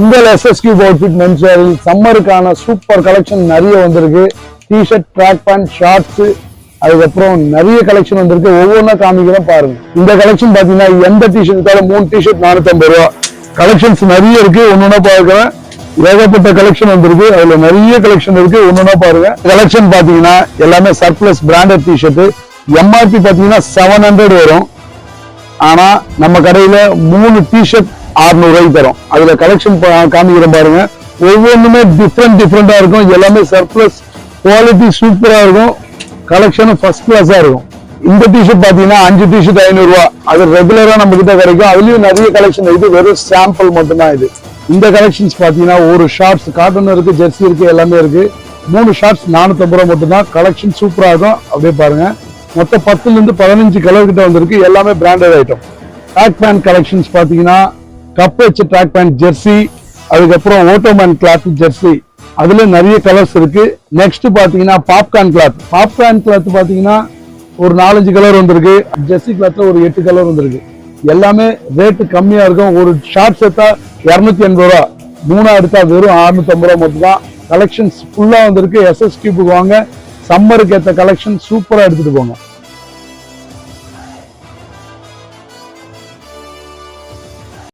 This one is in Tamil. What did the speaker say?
இந்த எஸ்எஸ் கியூப் அவுட்ஃபிட் மென்ஸ்வேரில் சம்மருக்கான சூப்பர் கலெக்ஷன் நிறைய வந்திருக்கு. டிஷர்ட் ட்ராக் பேண்ட் ஷார்ட்ஸு அதுக்கப்புறம் நிறைய கலெக்ஷன் வந்திருக்கு. ஒவ்வொன்றா காமிக்கிறோம் பாருங்க. இந்த கலெக்ஷன் பார்த்தீங்கன்னா எந்த டிஷர்ட் மூணு டிஷர்ட் நானூற்றம்பது ரூபா. கலெக்ஷன்ஸ் நிறைய இருக்கு ஒன்னொன்னா பார்க்கிறேன் ஏகப்பட்ட கலெக்ஷன் வந்திருக்கு. அதுல நிறைய கலெக்ஷன் இருக்கு ஒன்னொன்னா பாருங்க. கலெக்ஷன் பாத்தீங்கன்னா எல்லாமே surplus branded t shirt MRP பாத்தீங்கன்னா செவன் ஹண்ட்ரட் வரும். ஆனா நம்ம கடையில மூணு டிஷர்ட் அறுநூறுவாய்க்கு தரும். அதுல கலெக்ஷன் காமிக்கிறேன் பாருங்க. ஒவ்வொன்றுமே டிஃப்ரெண்ட் டிஃப்ரெண்டா இருக்கும். எல்லாமே சர்ப்ளஸ் குவாலிட்டி சூப்பரா இருக்கும். கலெக்ஷனும் ஃபர்ஸ்ட் கிளாஸா இருக்கும். இந்த டிஷர்ட் பாத்தீங்கன்னா அஞ்சு டிஷர்ட் ஐநூறுரூவா அது ரெகுலரா நம்ம கிட்ட கிடைக்கும். அதுலயும் நிறைய கலெக்ஷன் இது வெறும் சாம்பிள் மட்டும்தான் இது. இந்த கலெக்ஷன்ஸ் பாத்தீங்கன்னா ஒரு ஷார்ட்ஸ் காட்டன் இருக்கு ஜெர்சி இருக்கு எல்லாமே இருக்கு. மூணு ஷார்ட்ஸ் நானூத்தம்பது ரூபா மட்டும்தான். கலெக்ஷன் சூப்பரா இருக்கும். அப்படியே பாருங்க. மொத்தம் பத்துல இருந்து பதினஞ்சு கலர் கிட்ட வந்திருக்கு. எல்லாமே branded item bag pant collections பாத்தீங்கன்னா கப் வச்சு ட்ராக் பேண்ட் ஜெர்சி அதுக்கப்புறம் ஓட்டோமேன் கிளாத் ஜெர்சி அதுல நிறைய கலர்ஸ் இருக்கு. நெக்ஸ்ட் பாத்தீங்கன்னா பாப்கார்ன் கிளாத் பாப்கார்ன் கிளாத் பாத்தீங்கன்னா ஒரு நாலஞ்சு கலர் வந்திருக்கு. ஜெர்சி கிளாத்ல ஒரு எட்டு கலர் வந்திருக்கு. எல்லாமே ரேட்டு கம்மியா இருக்கும். ஒரு ஷார்ட்ஸ் செத்தா இரநூத்தி எண்பது ரூபா. மூணா எடுத்தா வெறும் 650 ரூபா மட்டும் தான் கலெக்ஷன்ஸ் ஃபுல்லா வந்திருக்கு. எஸ்எஸ் கியூபுக்கு வாங்க. சம்மருக்கு ஏற்ற கலெக்ஷன் சூப்பரா எடுத்துட்டு போங்க.